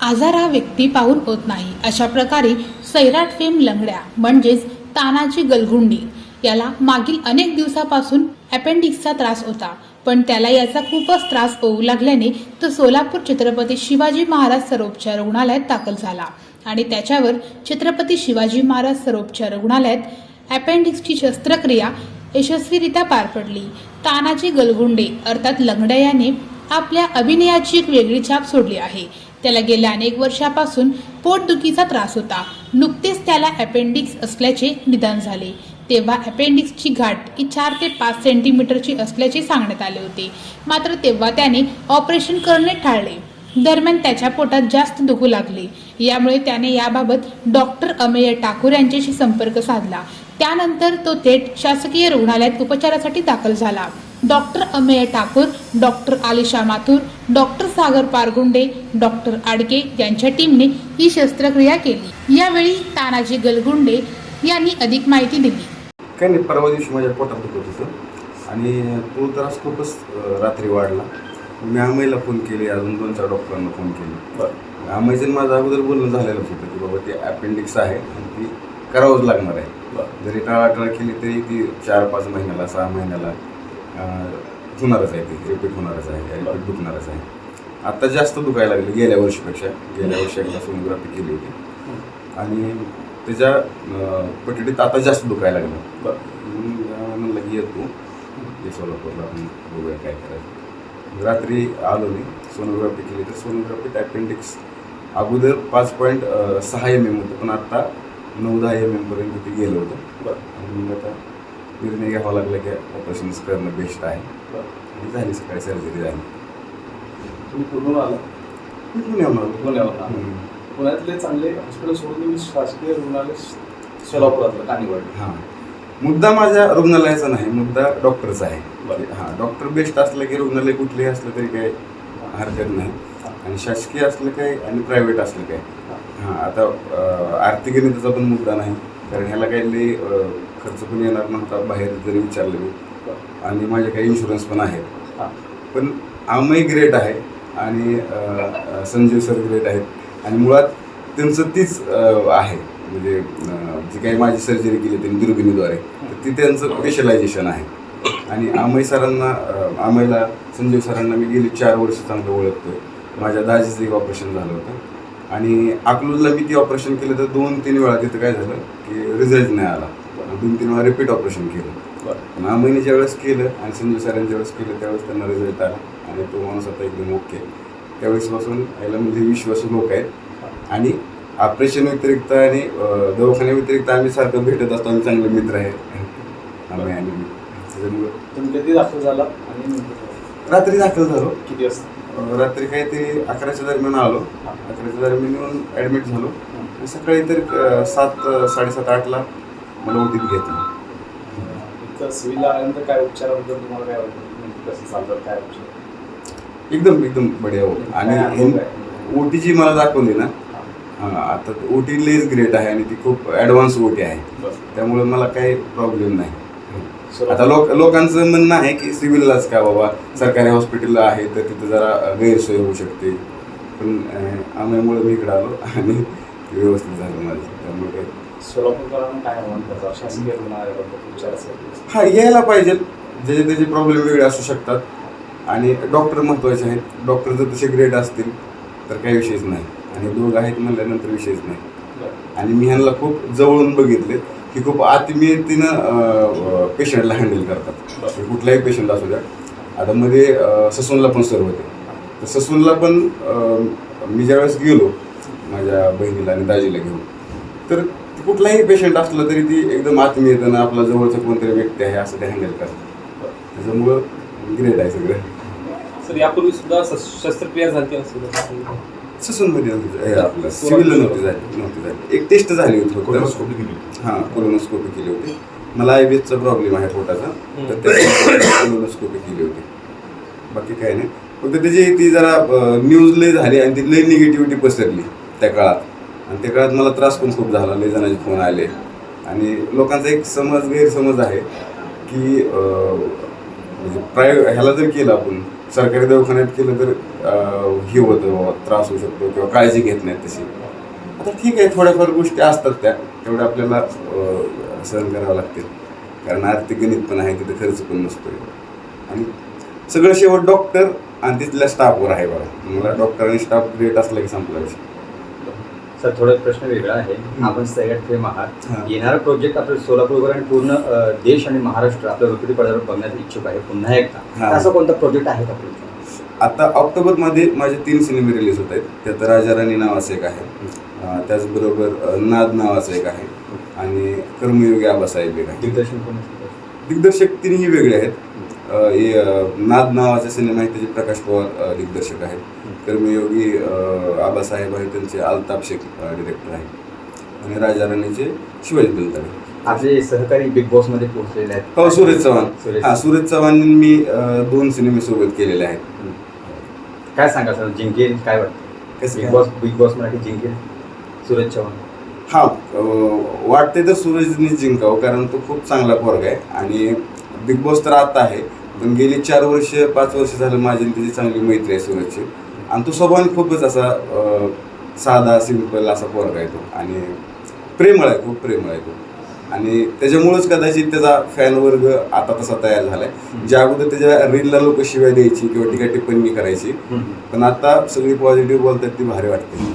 आजार हा व्यक्ती पाहून होत नाही. अशा प्रकारे सैराट फेम लंगड्या म्हणजेच तानाची गलगुंडी याला मागील अनेक दिवसापासून अपेंडिक्सचा त्रास होता. पण त्याला याचा खूपच त्रास होऊ लागल्याने तो सोलापूर छत्रपती शिवाजी महाराज सरोपच्या रुग्णालयात दाखल झाला. आणि त्याच्यावर छत्रपती शिवाजी महाराज सरोपच्या रुग्णालयात अपेंडिक्सची शस्त्रक्रिया यशस्वीरित्या पार पडली. तानाची गलगुंडे अर्थात लंगड्या याने आपल्या अभिनयाची एक वेगळी छाप सोडली आहे. त्याला गेल्या अनेक वर्षापासून पोटदुखीचा त्रास होता. नुकतेच त्याला अपेंडिक्स असल्याचे निदान झाले. तेव्हा अपेंडिक्सची गाठ ही चार ते पाच सेंटीमीटरची असल्याचे सांगण्यात आले होते. मात्र तेव्हा त्याने ऑपरेशन करणे टाळले. दरम्यान त्याच्या पोटात जास्त दुखू लागले. यामुळे त्याने याबाबत डॉक्टर अमेय ठाकूर यांच्याशी संपर्क साधला. त्यानंतर तो थेट शासकीय रुग्णालयात उपचारासाठी दाखल झाला. Doctor Amey Thakur doctor Alisha Mathur doctor Sagar Pargunde doctor Adke यांच्या टीमने ही शस्त्रक्रिया केली. यावेळी तानाजी गलगुंडे यांनी अधिक माहिती दिली. काही नाही परवा दिवशी माझ्या पोटात दुखत होतं आणि तो त्रास खूपच रात्री वाढला. मी आमईला फोन केले अजून दोन चार डॉक्टरांना फोन केले. आमईचं माझं अगोदर बोलणं झालेलंच होतं की बाबा ते अपेंडिक्स आहे आणि ती करावंच लागणार आहे. जरी टाळाटाळ केली तरी ती चार पाच महिन्याला सहा महिन्याला होणारच आहे ती. रिपीट होणारच आहे रिपीट दुखणारच आहे. आता जास्त दुखायला लागले गेल्या वर्षीपेक्षा. गेल्या वर्षी एकदा सोनोग्राफी केली होती. आणि त्याच्या पटडीत आता जास्त दुखायला लागलं. म्हणलं की येतो. ये सोलापूरला आपण बघूया काय करायचं. रात्री आलो मी सोनोग्राफी केली. तर सोनोग्राफीत अपेंडिक्स अगोदर पाच पॉईंट सहा एम एम होतं. पण आता नऊ दहा एम एमपर्यंत ते गेलं होतं आणि मग आता निर्णय घ्यावा लागला की ऑपरेशन्स करणं बेस्ट आहे आणि झाली सकाळी सर्जरी झाली तुम्ही पूर्ण आला कुठून येणार पुण्यावर हम्म. पुण्यातले चांगले हॉस्पिटल सोडून तुम्ही शासकीय रुग्णालय सोलापुरातलं कानिवड हां मुद्दा माझ्या रुग्णालयाचा नाही मुद्दा डॉक्टरचा आहे बरं. हां डॉक्टर बेस्ट असलं की रुग्णालय कुठलेही असलं तरी काही हरकत नाही आणि शासकीय असलं काय आणि प्रायव्हेट असलं काय? हां आता आर्थिक गणिताचा पण मुद्दा नाही कारण ह्याला काही लई खर्च पण येणार नव्हता बाहेर जरी विचारलं मी. आणि माझे काही इन्शुरन्स पण आहेत. हां. पण आमही ग्रेट आहे आणि संजीव सर ग्रेट आहेत. आणि मुळात त्यांचं तीच आहे. म्हणजे जी काही माझी सर्जरी केली त्यांनी दुर्बिणीद्वारे तर ती त्यांचं स्पेशलायझेशन आहे. आणि आमई सरांना आमईला संजीव सरांना मी गेली चार वर्ष चांगलं ओळखतोय. माझ्या दाजीचं एक ऑपरेशन झालं होतं. आणि अकलूजला मी ती ऑपरेशन केलं तर दोन तीन वेळा तिथं काय झालं की रिझल्ट नाही आला. दोन तीन वेळा रिपीट ऑपरेशन केलं. पण आमईने ज्यावेळेस केलं आणि संजू सरांनी ज्यावेळेस केलं त्यावेळेस त्यांना रिझल्ट आला. आणि तो माणूस आता एकदम ओके त्यावेळेसपासून याला म्हणजे विश्वासू लोक आहेत. आणि ऑपरेशन व्यतिरिक्त आणि अं, दवाखान्या व्यतिरिक्त आम्ही सारखं भेटत असतो. आम्ही चांगले मित्र आहे. आम्ही आणि कधी दाखल झाला आणि रात्री दाखल झालो. किती वाजता? अं, रात्री काय ते अकराच्या दरम्यान आलो. अकराच्या दरम्यान येऊन ॲडमिट झालो. आणि सकाळी तर अं, सात अं, साडेसात आठला मला ओटीत घेतलं. सिव्हिलला आल्यानंतर काय उपचाराबद्दल तुम्हाला काय वाटतं? नेमकं कसं काय उपचार? एकदम एकदम बढिया हो काय अनुभव आणि आहे? ओटी जी मला दाखवली ना हां आता ओटी लेस ग्रेट आहे आणि ती खूप ॲडव्हान्स ओटी आहे. बस त्यामुळे मला काही प्रॉब्लेम नाही. आता लोक लोकांचं म्हणणं आहे की सिव्हिललाच का बाबा? सरकारी हॉस्पिटलला आहे तर तिथं जरा गैरसोय होऊ शकते. पण आम्हामुळे मी इकडे आलो आणि व्यवस्थित झालं माझं. त्यामुळे काही हा यायला पाहिजे. ज्याचे त्याचे प्रॉब्लेम वेगळे असू शकतात. आणि डॉक्टर महत्त्वाचे आहेत. डॉक्टर जर तसे ग्रेट असतील तर काही विषयच नाही. आणि दोघ आहेत म्हणल्यानंतर विषयच नाही. आणि मी ह्यांना खूप जवळून बघितले की खूप आत्मीयतेनं पेशंटला हँडल करतात. म्हणजे कुठलाही पेशंट असू द्या. आता मध्ये ससूनला पण सर होते तर ससूनला पण मी ज्यावेळेस गेलो माझ्या बहिणीला आणि दाजीला घेऊन तर कुठलाही पेशंट असलं तरी ती एकदम आत्मीयतेनं आपला जवळचं कोणतरी व्यक्ती आहे असं ते हँडल करतात. त्याच्यामुळं ग्रेट आहे सगळं. सर यापूर्वी सुद्धा शस- शस्त्रक्रिया झाली असेल. ससूनमध्ये हे. आपलं सिव्हिलला नव्हती झाली नव्हती झाली. एक टेस्ट झाली होती कोलोनोस्कोपी केली हां कोलोनोस्कोपी केली होती. मला आय बी एसचा प्रॉब्लेम आहे पोटाचा. तर त्याची कोलोनोस्कोपी केली होती. बाकी काही नाही. फक्त त्याची ती जरा न्यूज लय झाली आणि ती लय निगेटिव्हिटी पसरली त्या काळात. आणि त्या काळात मला त्रास पण खूप झाला. लय जणांचे फोन आले. आणि लोकांचा एक समज गैरसमज आहे की म्हणजे प्राय ह्याला जर केलं आपण सरकारी दवाखान्यात केलं तर हे होतं बाबा त्रास होऊ शकतो किंवा काळजी घेत नाहीत तशी. आता ठीक आहे थोड्याफार गोष्टी असतात त्या तेवढ्या आपल्याला सहन करावं लागतील. कारण आर्थिक गणित पण आहे तिथे खर्च पण नसतो आणि सगळं शेवट डॉक्टर आणि तिथल्या स्टाफवर आहे बघा. मला डॉक्टर आणि स्टाफ ग्रेट असला की संपला विषय. सर थोडा प्रश्न वेगळा आहे. आपण सगळ्यात फेम आहात. येणारा प्रोजेक्ट आपलं सोलापूरवर आणि पूर्ण देश आणि महाराष्ट्र आपल्या वृत्ती पडद्यावर बघण्यात इच्छुक आहे पुन्हा एकदा. असा कोणता प्रोजेक्ट आहे का आता ऑक्टोबरमध्ये माझे तीन सिनेमे रिलीज होत आहेत. त्यात राजा राणी नावाचं एक आहे. त्याचबरोबर नाद नावाचं एक आहे. आणि कर्मयोगी आबासाहेब एक आहे. दिग्दर्शन कोण? दिग्दर्शक तिन्ही वेगळे आहेत. हे नाद नावाचा सिनेमा आहे त्याचे प्रकाश पवार दिग्दर्शक आहेत. कर्मयोगी आबासाहेब आहेत त्यांचे अल्ताफ शेख डिरेक्टर आहेत आणि राजा राणीचे शिवाजी दलताडे आपले सहकारी बिग बॉसमध्ये पोहोचलेले आहेत. हो सुरेश चव्हाण. हा सुरेश चव्हाण मी दोन सिनेमे सोबत केलेले आहेत. काय सांगा सर जिंकेल काय वाटतं? कसं big? Boss big boss Marathi जिंकेल? सुरेश चव्हाण. हा वाटते तर सूरजनी जिंकावं कारण तो खूप चांगला पोरगा आहे. आणि बिग बॉस तर आता आहे पण गेली चार वर्ष पाच वर्ष झालं माझी त्याची चांगली मैत्री आहे सूरजची आणि तो स्वभावाने खूपच असा साधा सिंपल असा पोरगा आहे तो. आणि प्रेमळ आहे खूप प्रेमळ आहे तो. आणि त्याच्यामुळंच कदाचित त्याचा फॅन वर्ग आता तसा तयार झालाय. ज्या अगोदर त्याच्या रीलला लोक शिवाय द्यायची किंवा टीका टिप्पणी करायची पण आता सगळी पॉझिटिव्ह बोलतात ती भारी वाटते.